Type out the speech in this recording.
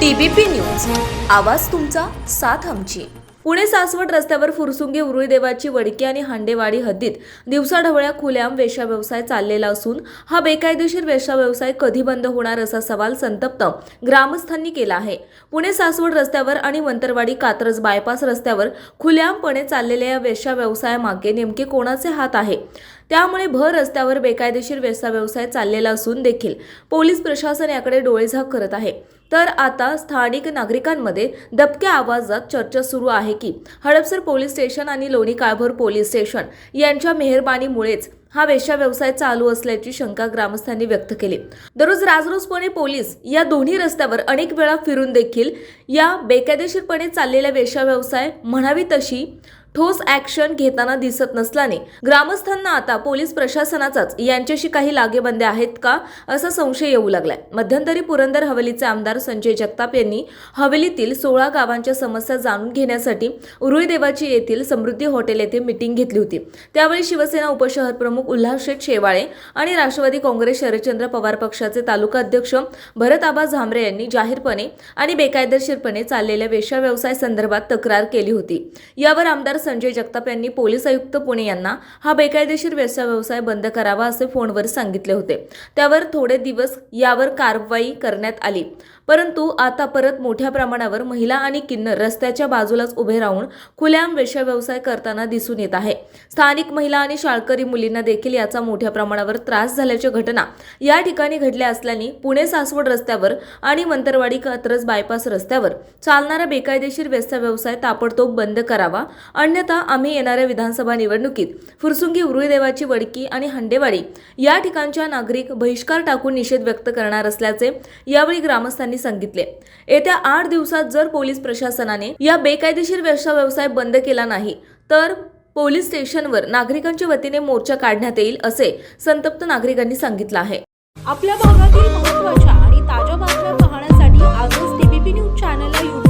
TBP news. आवाज तुमचा साथ आमची. पुणे सासवड रस्त्यावर फुरसुंगी उरुळी देवाची वडकी आणि हांडेवाडी हद्दीत दिवसाढवळ्या खुल्याम वेशा व्यवसाय चाललेला असून हा बेकायदेशीर वेशा व्यवसाय कधी बंद होणार असा सवाल संतप्त ग्रामस्थांनी केला आहे. पुणे सासवड रस्त्यावर आणि वंतरवाडी कात्रज बायपास रस्त्यावर खुल्यामपणे चाललेल्या या वेशा व्यवसायामागे नेमके कोणाचे हात आहे? त्यामुळे भर रस्त्यावर बेकायदेशीर वेश्या व्यवसाय चाललेला असून देखील पोलीस प्रशासन याकडे डोळेझाक करत आहे. तर आता स्थानिक नागरिकांमध्ये दबक्या आवाजात चर्चा सुरू आहे की हडपसर पोलीस स्टेशन आणि लोणी काळभोर पोलीस स्टेशन यांच्या मेहरबानीमुळेच हा वेश्या व्यवसाय चालू असल्याची शंका ग्रामस्थांनी व्यक्त केली. दररोज राजरोजपणे पोलीस या दोन्ही रस्त्यावर अनेक वेळा फिरून देखील या बेकायदेशीरपणे चाललेला वेश्या व्यवसाय म्हणावी तशी ठोस ॲक्शन घेताना दिसत नसल्याने ग्रामस्थांना आता पोलीस प्रशासनाचाच यांच्याशी काही लागेबंदे आहेत का असा संशय येऊ लागलाय. मध्यंतरी पुरंदर हवेलीचे आमदार संजय जगताप यांनी हवेलीतील सोळा गावांच्या समस्या जाणून घेण्यासाठी उरुळी देवाची येथील समृद्धी हॉटेल येथे मिटिंग घेतली होती. त्यावेळी शिवसेना उपशहर प्रमुख उल्हास शेठ शेवाळे आणि राष्ट्रवादी काँग्रेस शरदचंद्र पवार पक्षाचे तालुका अध्यक्ष भरत आबा झांबरे यांनी जाहीरपणे आणि बेकायदेशीरपणे चाललेल्या वेश्या व्यवसाय संदर्भात तक्रार केली होती. यावर आमदार संजय जगताप यांनी पोलीस आयुक्त पुणे यांना हा बेकायदेशीर व्यवसाय व्यवसाय बंद करावा असे फोनवर सांगितले होते. त्यावर थोडे दिवस यावर कारवाई करण्यात आली. परंतु आता परत मोठ्या प्रमाणावर महिला आणि किन्नर रस्त्याच्या बाजूलाच उभे राहून खुल्याम वेश्याव्यवसाय करताना दिसून येत आहे. स्थानिक महिला आणि शाळकरी मुलींना देखील याचा मोठ्या प्रमाणावर त्रास झाल्याच्या घटना या ठिकाणी घडल्या असल्याने पुणे सासवड रस्त्यावर आणि मंतरवाडी कात्रज बायपास रस्त्यावर चालणारा बेकायदेशीर व्यवसाय ताबडतोब बंद करावा. अन्यथा आम्ही येणाऱ्या विधानसभा निवडणुकीत फुरसुंगी उरुळीदेवाची वडकी आणि हंडेवाडी या ठिकाणच्या नागरिक बहिष्कार टाकून निषेध व्यक्त करणार असल्याचे यावेळी ग्रामस्थांनी सांगितले. येत्या आठ दिवसात जर पोलीस प्रशासनाने या बेकायदेशीर व्यवसाय बंद केला नाही तर पोलीस स्टेशनवर नागरिकांच्या वतीने मोर्चा काढण्यात येईल असे संतप्त नागरिकांनी सांगितलं आहे. आपल्या भागातील महत्त्वाच्या आणि ताज्या बातम्या पाहण्यासाठी आजच डीबीपी न्यूज चॅनलला